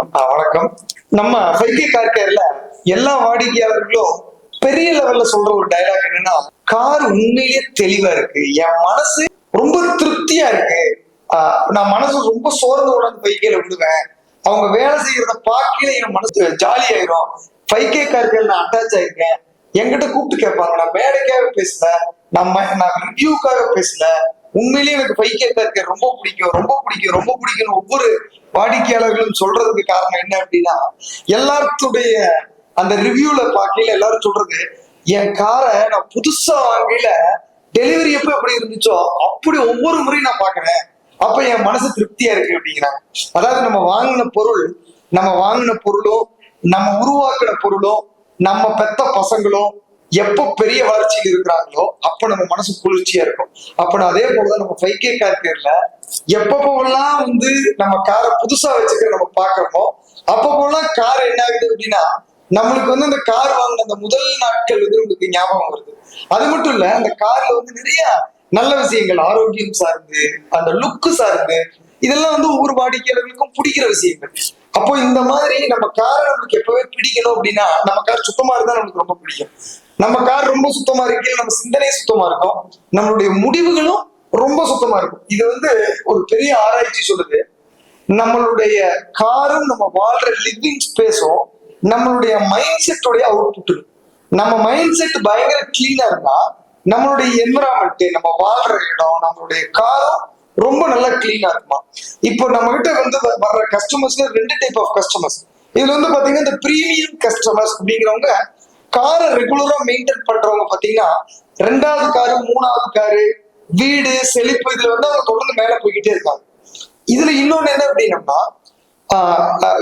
வணக்கம். நம்ம Feige car கேர்ல எல்லா வாடிக்கையாளர்களும் பெரிய லெவல்ல சொல்ற ஒரு டயலாக் என்னன்னா கார் உண்மையிலேயே தெளிவா இருக்கு. என் மனசு ரொம்ப திருப்தியா இருக்கு. நான் மனசு ரொம்ப சோர்ந்து உடனே ஃபைகேல விடுவேன் அவங்க வேலை செய்யறத பார்க்கல என் மனசு ஜாலி ஆயிரும். ஃபைகே கார்கள் நான் அட்டாச் ஆயிருக்கேன். என்கிட்ட கூப்பிட்டு கேட்பாங்க நான் மேடைக்காக பேசல. நம்ம நான் ரிவ்யூக்காக பேசல. உண்மையிலேயே எனக்கு ஃபைகே இருக்க ரொம்ப பிடிக்கும். ரொம்ப பிடிக்கும். ரொம்ப பிடிக்கும் ஒவ்வொரு வாடிக்கையாளர்களும் சொல்றதுக்கு காரணம் என்ன அப்படின்னா எல்லாத்துடைய அந்த ரிவ்யூல பார்க்கையில எல்லாரும் சொல்றது என் காரை நான் புதுசா வாங்கல. டெலிவரி எப்ப எப்படி இருந்துச்சோ அப்படி ஒவ்வொரு முறையும் நான் பாக்குறேன் அப்ப என் மனசு திருப்தியா இருக்கு அப்படிங்கிறாங்க. அதாவது நம்ம வாங்கின பொருள் நம்ம வாங்கின பொருளும் நம்ம உருவாக்குன பொருளும் நம்ம பெத்த பசங்களும் எப்போ பெரிய வளர்ச்சியில் இருக்கிறாங்களோ அப்ப நம்ம மனசு குளிர்ச்சியா இருக்கும். அப்ப நான் அதே போலதான் நம்ம ஃபைவ் கே கார் எப்பப்போலாம் வந்து நம்ம காரை புதுசா வச்சுக்கிற நம்ம பாக்குறோமோ அப்பப்போலாம் கார் என்ன ஆகுது அப்படின்னா நம்மளுக்கு வந்து அந்த கார் வாங்கின அந்த முதல் நாட்கள் வந்து உங்களுக்கு ஞாபகம் வருது. அது மட்டும் இல்ல அந்த கார்ல வந்து நிறைய நல்ல விஷயங்கள் ஆரோக்கியம் சார்ந்து அந்த லுக்கு சார்ந்து இதெல்லாம் வந்து ஒவ்வொரு வாடிக்கையாளர்களுக்கும் பிடிக்கிற விஷயங்கள். அப்போ இந்த மாதிரி நம்ம காரை நம்மளுக்கு எப்பவே பிடிக்கணும் அப்படின்னா நம்ம கார் சுத்தமா இருந்தா நம்மளுக்கு ரொம்ப பிடிக்கும். நம்ம கார் ரொம்ப சுத்தமா இருக்கையில் நம்ம சிந்தனை சுத்தமா இருக்கும். நம்மளுடைய முடிவுகளும் ரொம்ப சுத்தமா இருக்கும். இது வந்து ஒரு பெரிய ஆராய்ச்சி சொல்லுது. நம்மளுடைய காரும் நம்ம வாழ்ற லிவிங் ஸ்பேஸும் நம்மளுடைய மைண்ட் செட்டோடைய அவுட்புட் நம்ம மைண்ட் செட் பயங்கர கிளீனா இருந்தா நம்மளுடைய என்விரான்மெண்ட் நம்ம வாழ்ற இடம் நம்மளுடைய காரும் ரொம்ப நல்லா கிளீனா இருக்குமா? இப்போ நம்ம கிட்ட வந்து வ- வர்ற கஸ்டமர்ஸ்ல ரெண்டு டைப் ஆஃப் கஸ்டமர்ஸ் இதுல வந்து பாத்தீங்கன்னா இந்த ப்ரீமியம் கஸ்டமர்ஸ் அப்படிங்கிறவங்க காரை ரெகுலரா மெயின்டைன் பண்றவங்க பாத்தீங்கன்னா ரெண்டாவது காரு மூணாவது காரு வீடு செழிப்பு இதுல வந்து அவங்க தொடர்ந்து மேல போய்கிட்டே இருக்காங்க. இதுல இன்னொன்னு என்ன அப்படின்னம்னா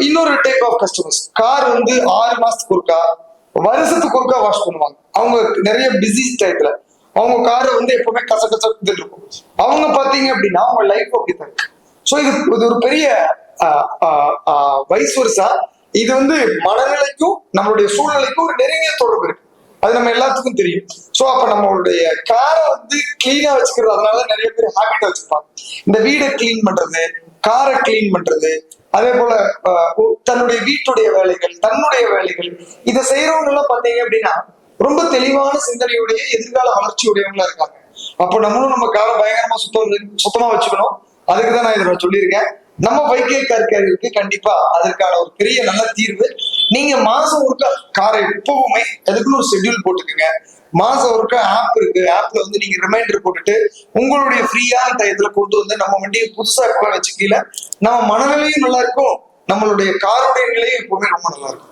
இன்னொரு டைப் ஆஃப் கஸ்டமர்ஸ் கார் வந்து ஆறு மாசத்துக்கு ஒருக்கா வருஷத்துக்கு ஒருக்கா வாஷ் பண்ணுவாங்க. அவங்க நிறைய பிஸி டயத்துல அவங்க காரை வந்து எப்பவுமே கச கச இருக்கும். அவங்க பாத்தீங்க அப்படின்னா அவங்க லைஃப் அப்படித்தான் ஸோ இது இது ஒரு பெரிய வயசு வருஷா இது வந்து மனநிலைக்கும் நம்மளுடைய சூழ்நிலைக்கும் ஒரு நெருங்கிய தொடர்பு இருக்கு. அது நம்ம எல்லாத்துக்கும் தெரியும். சோ அப்ப நம்மளுடைய காரை வந்து கிளீனா வச்சுக்கிறது அதனால நிறைய பேர் ஹேபிட் வச்சுப்பாங்க. இந்த வீடை கிளீன் பண்றது காரை கிளீன் பண்றது அதே போல தன்னுடைய வீட்டுடைய வேலைகள் தன்னுடைய வேலைகள் இதை செய்யறவங்க எல்லாம் பாத்தீங்க அப்படின்னா ரொம்ப தெளிவான சிந்தனையுடைய எதிர்கால வளர்ச்சியுடையவங்களா இருக்காங்க. அப்போ நம்மளும் நம்ம காரை பயங்கரமா சுத்தம் சுத்தமா வச்சுக்கணும். அதுக்கு தான் நான் இதை நான் சொல்லியிருக்கேன். நம்ம வைகை கற்கருக்கு கண்டிப்பா அதற்கான ஒரு பெரிய நல்ல தீர்வு. நீங்க மாசம் ஒருக்கா காரை எப்பவுமே அதுக்குன்னு ஒரு ஷெட்யூல் போட்டுக்கோங்க. மாசம் ஒருக்கா ஆப் இருக்கு. ஆப்ல வந்து நீங்க ரிமைண்டர் போட்டுட்டு உங்களுடைய ஃப்ரீயான டயத்துல கொண்டு வந்து நம்ம வண்டியை புதுசா எப்ப வச்சுக்கல நம்ம மனநிலையும் நல்லா இருக்கும். நம்மளுடைய காருடைய நிலையும் எப்பவுமே ரொம்ப நல்லா இருக்கும்.